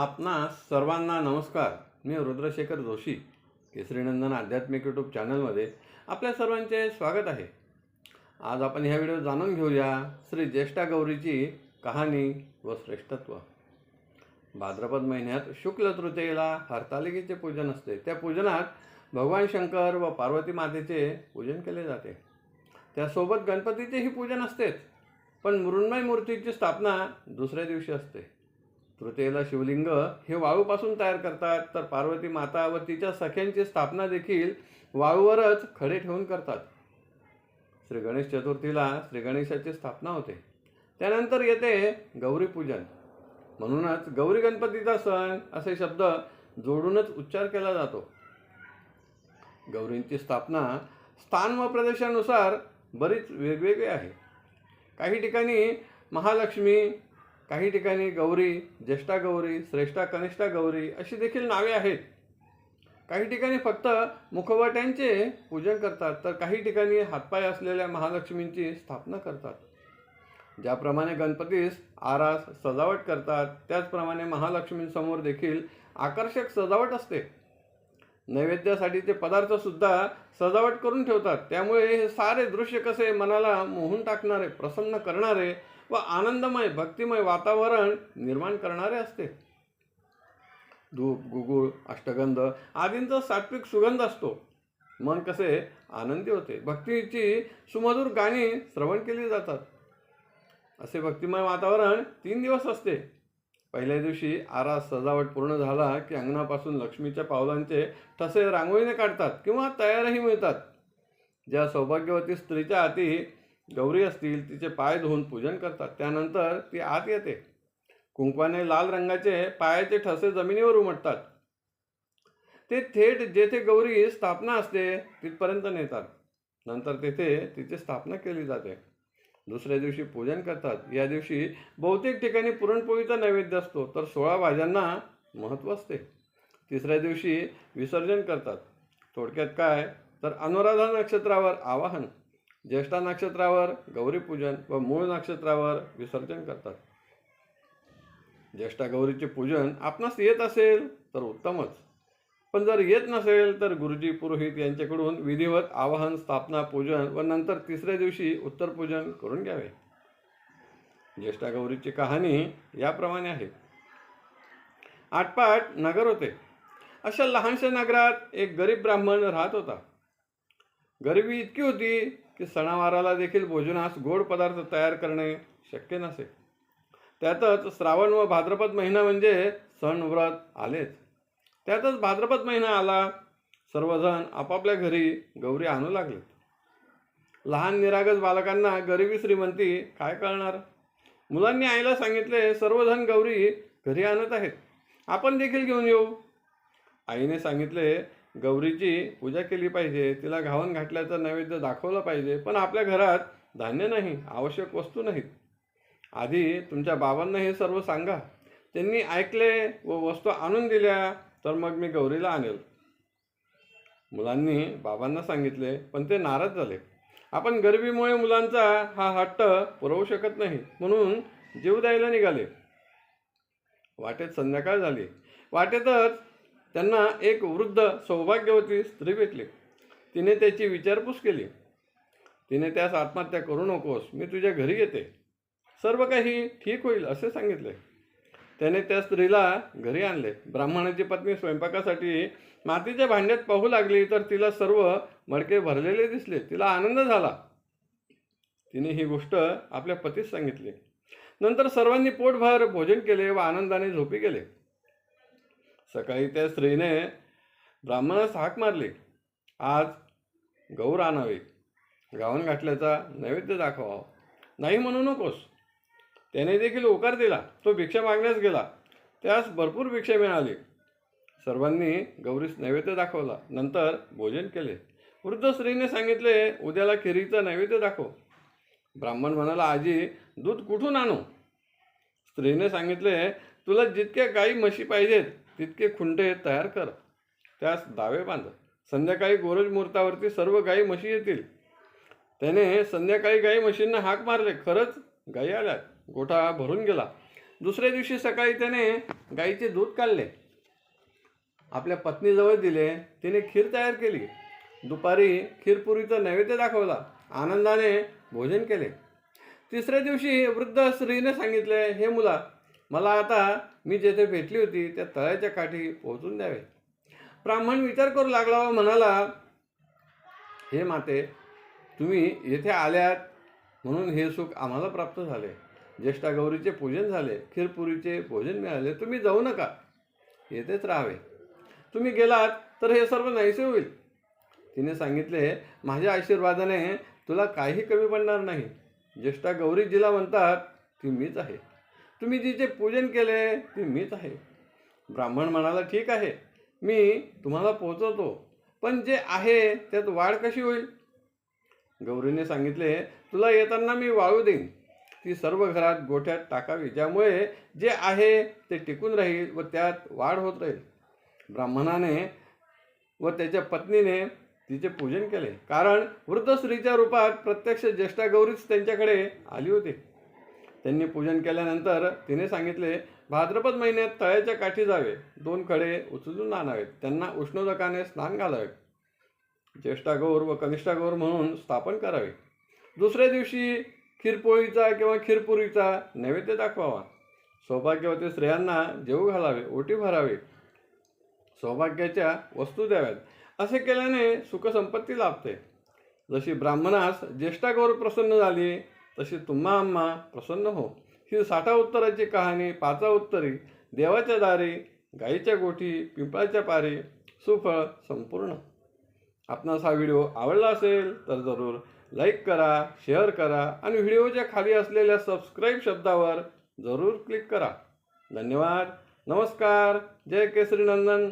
आपणास सर्वांना नमस्कार. मी रुद्रशेखर जोशी केसरीनंदन आध्यात्मिक यूट्यूब चॅनलमध्ये आपल्या सर्वांचे स्वागत आहे. आज आपण ह्या व्हिडिओ जाणून घेऊया श्री ज्येष्ठा गौरीची कहाणी व श्रेष्ठत्व. भाद्रपद महिन्यात शुक्ल तृतीयेला हरतालिकेचे पूजन असते. त्या पूजनात भगवान शंकर व पार्वती मातेचे पूजन केले जाते. त्यासोबत गणपतीचेही पूजन असतेच. पण मृण्मय मूर्तीची स्थापना दुसऱ्या दिवशी असते. तृतीयेला शिवलिंग हे वाळूपासून तयार करतात. तर पार्वती माता व तिच्या सख्यांची स्थापना देखील वाळूवरच खडे ठेवून करतात. श्री गणेश चतुर्थीला श्री गणेशाची स्थापना होते. त्यानंतर येते गौरीपूजन म्हणूनच गौरी गणपतीचा सण असे शब्द जोडूनच उच्चार केला जातो. गौरींची स्थापना स्थान व प्रदेशानुसार बरीच वेगवेगळी आहे. काही ठिकाणी महालक्ष्मी काही ठिकाणी गौरी ज्येष्ठा गौरी श्रेष्ठा कनिष्ठा गौरी अशी देखील नावे आहेत. काही ठिकाणी फक्त मुखवट्यांचे पूजन करतात तर काही ठिकाणी हातपाय असलेल्या महालक्ष्मींची स्थापना करतात. ज्याप्रमाणे गणपतीस आरास सजावट करतात त्याचप्रमाणे महालक्ष्मींसमोर देखील आकर्षक सजावट असते. नैवेद्यासाठीचे ते पदार्थसुद्धा सजावट करून ठेवतात. त्यामुळे हे सारे दृश्य कसे मनाला मोहून टाकणारे प्रसन्न करणारे व आनंदमय भक्तिमय वातावरण निर्माण करणारे असते. धूप गुगुळ अष्टगंध आदींचा सात्विक सुगंध असतो. मन कसे आनंदी होते. भक्तीची सुमधुर गाणी श्रवण केली जातात. असे भक्तिमय वातावरण तीन दिवस असते. पहिल्या दिवशी आरास सजावट पूर्ण झाला की अंगणापासून लक्ष्मीच्या पावलांचे ठसे रांगोळीने काढतात किंवा तयारही मिळतात. ज्या सौभाग्यवती स्त्रीच्या हाती गौरी असतील तिचे पाय धुवून पूजन करतात. त्यानंतर ती आत येते. कुंकवाने लाल रंगाचे पायाचे ठसे जमिनीवर उमटतात. ते थेट जेथे गौरी स्थापना असते तिथपर्यंत नेतात. नंतर तेथे तिची स्थापना केली जाते. दुसऱ्या दिवशी पूजन करतात. या दिवशी बहुतेक ठिकाणी पुरणपोळीचा नैवेद्य असतो तर सोळा भाज्यांना महत्त्व असते. तिसऱ्या दिवशी विसर्जन करतात. थोडक्यात काय? तर अनुराधा नक्षत्रावर आवाहन. ज्येष्ठा नक्षत्रावर गौरीपूजन व मूळ नक्षत्रावर विसर्जन करतात. ज्येष्ठा गौरीचे पूजन आपणास येत असेल तर उत्तमच. पण जर येत नसेल तर गुरुजी पुरोहित यांच्याकडून विधिवत आवाहन स्थापना पूजन व नंतर तिसऱ्या दिवशी उत्तर पूजन करून घ्यावे. ज्येष्ठा गौरीची कहाणी याप्रमाणे आहे. आटपाट नगर होते. अशा लहानशा नगरात एक गरीब ब्राह्मण राहत होता. गरिबी इतकी होती की सणावाराला देखील भोजनास गोड पदार्थ तयार करणे शक्य नसे. त्यातच श्रावण व भाद्रपद महिना म्हणजे सण व्रत आलेच. त्यातच भाद्रपद महिना आला सर्वजण आपापल्या घरी गौरी आणू लागले लहान निरागस बालकांना गरिबी श्रीमंती काय कळणार मुलांनी आईला सांगितले सर्वजण गौरी घरी आणत आहेत. आपण देखील घेऊन येऊ. आईने सांगितले गौरीची पूजा केली पाहिजे तिला घावन घातल्याचं नैवेद्य दाखवलं पाहिजे पण आपल्या घरात धान्य नाही आवश्यक वस्तू नाहीत. आधी तुमच्या बाबांना हे सर्व सांगा. त्यांनी ऐकले व वस्तू आणून दिल्या तर मग मी गौरीला आणेल. मुलांनी बाबांना सांगितले पण ते नाराज झाले. आपण गरिबीमुळे मुलांचा हा हट्ट पुरवू शकत नाही म्हणून जीव द्यायला निघाले. वाटेत संध्याकाळ झाली. वाटेतच त्यांना एक वृद्ध सौभाग्यवती स्त्री भेटली. तिने त्याची विचारपूस केली. तिने त्यास आत्महत्या करू नकोस मी तुझ्या घरी येते. सर्व काही ठीक होईल असे सांगितले. त्याने त्या स्त्रीला घरी आणले. ब्राह्मणाची पत्नी स्वयंपाकासाठी मातीच्या भांड्यात पाहू लागली तर तिला सर्व मडके भरलेले दिसले. तिला आनंद झाला. तिने ही गोष्ट आपल्या पतीस सांगितली. नंतर सर्वांनी पोटभर भोजन केले व आनंदाने झोपी गेले. सकाळी त्या स्त्रीने ब्राह्मणास हाक मारली. आज गौर आणावे गावन घातल्याचा नैवेद्य दाखवा नाही म्हणू नकोस. त्याने देखील होकार दिला. तो भिक्षा मागण्यास गेला. त्यास भरपूर भिक्षा मिळाली. सर्वांनी गौरीस नैवेद्य दाखवला. नंतर भोजन केले. वृद्ध स्त्रीने सांगितले उद्याला खिरीचा नैवेद्य दाखव. ब्राह्मण म्हणाला आजी दूध कुठून आणू? स्त्रीने सांगितले तुला जितक्या गाई म्हशी पाहिजेत तितके खुंटे तयार कर. त्यास दावे बांध. संध्याकाळी गोरज मुहूर्तावरती सर्व गाई म्हशी येतील. त्याने संध्याकाळी गाई म्हशींना हाक मारले. खरंच? गाई आल्या. गोठा भरून गेला. दुसऱ्या दिवशी सकाळी त्याने गाईचे दूध काढले. आपल्या पत्नीजवळ दिले. तिने खीर तयार केली. दुपारी खीरपुरीचा नैवेद्य दाखवला. आनंदाने भोजन केले. तिसऱ्या दिवशी वृद्ध स्त्रीने सांगितले हे मुला मला आता मी जेथे भेटली होती त्या तळ्याच्या काठी पोहोचून द्यावे. ब्राह्मण विचार करू लागला व म्हणाला हे माते तुम्ही येथे आल्यात म्हणून हे सुख आम्हाला प्राप्त झाले. ज्येष्ठा गौरीचे पूजन झाले खीरपुरीचे भोजन मिळाले. तुम्ही जाऊ नका येथेच राहावे. तुम्ही गेलात तर हे सर्व नाहीसे होईल. तिने सांगितले माझ्या आशीर्वादाने तुला काही कमी पडणार नाही. ज्येष्ठा गौरी जिला म्हणतात ती मीच आहे. तुम्ही जिचे पूजन केले ती मीच आहे. ब्राह्मण म्हणाला ठीक आहे. मी तुम्हाला पोहोचवतो. पण जे आहे त्यात वाढ कशी होईल? गौरीने सांगितले तुला येताना मी वाळू देईन. ती सर्व घरात गोठ्यात टाकावी. ज्यामुळे जे आहे ते टिकून राहील व त्यात वाढ होत राहील. ब्राह्मणाने व त्याच्या पत्नीने तिचे पूजन केले. कारण वृद्ध स्त्रीच्या रूपात प्रत्यक्ष ज्येष्ठा गौरीच त्यांच्याकडे आली होती. त्यांनी पूजन केल्यानंतर तिने सांगितले भाद्रपद महिन्यात तळ्याच्या काठी जावे. दोन खडे उचलून आणावेत. त्यांना उष्णोदकाने स्नान घालावे. ज्येष्ठा गौर व कनिष्ठा गौर म्हणून स्थापन करावे. दुसऱ्या दिवशी खीरपोळीचा किंवा खीरपुरीचा नैवेद्य दाखवावा. सौभाग्यवती स्त्रियांना जेवू घालावे ओटी भरावे. सौभाग्याच्या वस्तू द्याव्यात. असे केल्याने सुखसंपत्ती लाभते. जशी ब्राह्मणास ज्येष्ठागौर प्रसन्न झाली तशी तुम्हा आम्हा प्रसन्न हो. ही साठा उत्तराची कहाणी पाचा उत्तरी देवाच्या दारी गाईच्या गोठी पिंपळाच्या पारी सुफळ संपूर्ण. आपणास हा व्हिडिओ आवडला असेल तर जरूर लाईक करा शेअर करा आणि व्हिडिओच्या खाली असलेल्या सबस्क्राईब शब्दावर जरूर क्लिक करा. धन्यवाद. नमस्कार. जय केसरी नंदन.